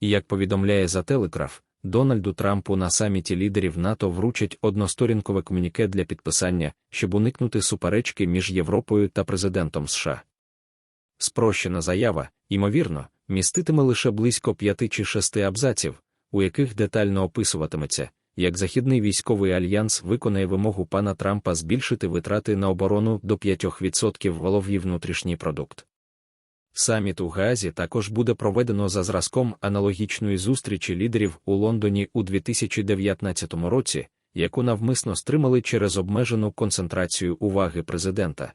І як повідомляє за Телеграф, Дональду Трампу на саміті лідерів НАТО вручать односторінкове комюніке для підписання, щоб уникнути суперечки між Європою та президентом США. Спрощена заява, ймовірно, міститиме лише близько п'яти чи шести абзаців, у яких детально описуватиметься, як Західний військовий альянс виконає вимогу пана Трампа збільшити витрати на оборону до 5% головів внутрішній продукт. Саміт у Гаазі також буде проведено за зразком аналогічної зустрічі лідерів у Лондоні у 2019 році, яку навмисно стримали через обмежену концентрацію уваги президента.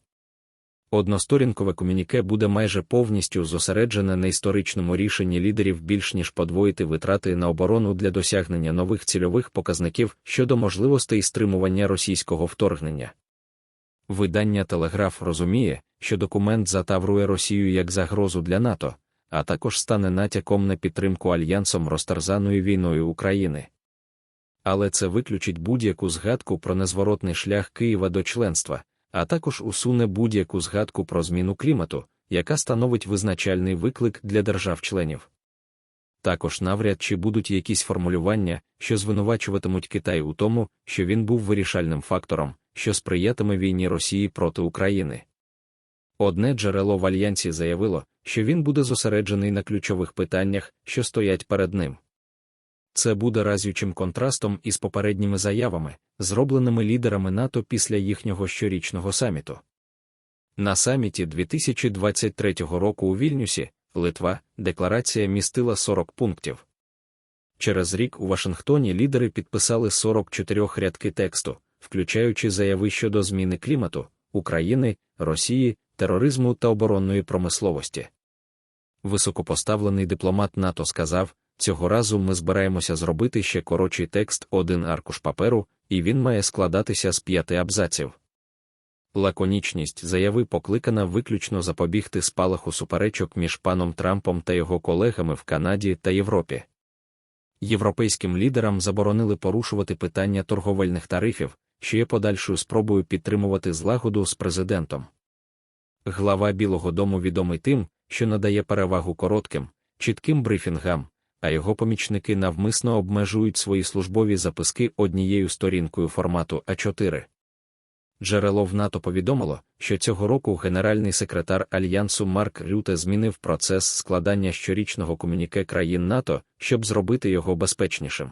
Односторінкове комюніке буде майже повністю зосереджене на історичному рішенні лідерів більш ніж подвоїти витрати на оборону для досягнення нових цільових показників щодо можливостей стримування російського вторгнення. Видання Телеграф розуміє, що документ затаврує Росію як загрозу для НАТО, а також стане натяком на підтримку альянсом розтерзаною війною України. Але це виключить будь-яку згадку про незворотний шлях Києва до членства, а також усуне будь-яку згадку про зміну клімату, яка становить визначальний виклик для держав-членів. Також навряд чи будуть якісь формулювання, що звинувачуватимуть Китай у тому, що він був вирішальним фактором, що сприятиме війні Росії проти України. Одне джерело в альянсі заявило, що він буде зосереджений на ключових питаннях, що стоять перед ним. Це буде разючим контрастом із попередніми заявами, зробленими лідерами НАТО після їхнього щорічного саміту. На саміті 2023 року у Вільнюсі, Литва, декларація містила 40 пунктів. Через рік у Вашингтоні лідери підписали 44 рядки тексту, включаючи заяви щодо зміни клімату, України, Росії, тероризму та оборонної промисловості. Високопоставлений дипломат НАТО сказав, цього разу ми збираємося зробити ще коротший текст один аркуш паперу, і він має складатися з п'яти абзаців. Лаконічність заяви покликана виключно запобігти спалаху суперечок між паном Трампом та його колегами в Канаді та Європі. Європейським лідерам заборонили порушувати питання торговельних тарифів, що є подальшою спробою підтримувати злагоду з президентом. Глава Білого Дому відомий тим, що надає перевагу коротким, чітким брифінгам, а його помічники навмисно обмежують свої службові записки однією сторінкою формату А4. Джерело в НАТО повідомило, що цього року генеральний секретар Альянсу Марк Рюте змінив процес складання щорічного комюніке країн НАТО, щоб зробити його безпечнішим.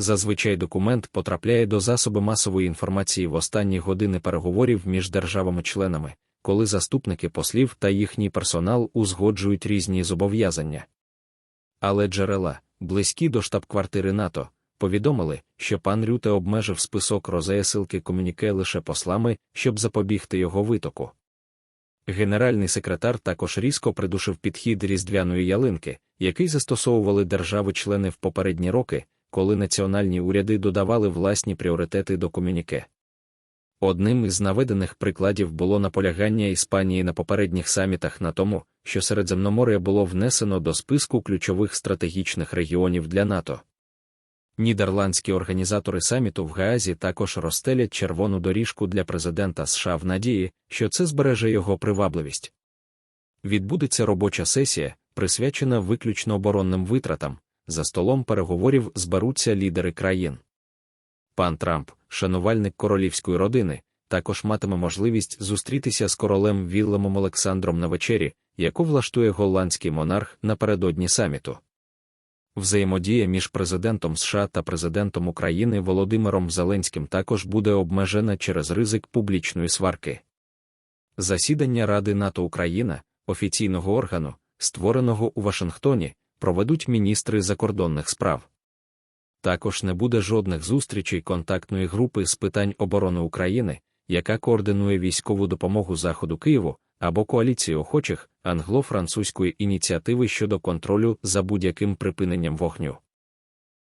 Зазвичай документ потрапляє до засоби масової інформації в останні години переговорів між державами-членами, коли заступники послів та їхній персонал узгоджують різні зобов'язання. Але джерела, близькі до штаб-квартири НАТО, повідомили, що пан Рюте обмежив список розеясилки комюніке лише послами, щоб запобігти його витоку. Генеральний секретар також різко придушив підхід різдвяної ялинки, який застосовували держави-члени в попередні роки, коли національні уряди додавали власні пріоритети до комюніке. Одним із наведених прикладів було наполягання Іспанії на попередніх самітах на тому, що Середземномор'я було внесено до списку ключових стратегічних регіонів для НАТО. Нідерландські організатори саміту в Гаазі також розстелять червону доріжку для президента США в надії, що це збереже його привабливість. Відбудеться робоча сесія, присвячена виключно оборонним витратам, за столом переговорів зберуться лідери країн. Пан Трамп, шанувальник королівської родини, також матиме можливість зустрітися з королем Віллемом Олександром на вечері, яку влаштує голландський монарх напередодні саміту. Взаємодія між президентом США та президентом України Володимиром Зеленським також буде обмежена через ризик публічної сварки. Засідання Ради НАТО Україна, офіційного органу, створеного у Вашингтоні, проведуть міністри закордонних справ. Також не буде жодних зустрічей контактної групи з питань оборони України, яка координує військову допомогу Заходу Києву або коаліції охочих англо-французької ініціативи щодо контролю за будь-яким припиненням вогню.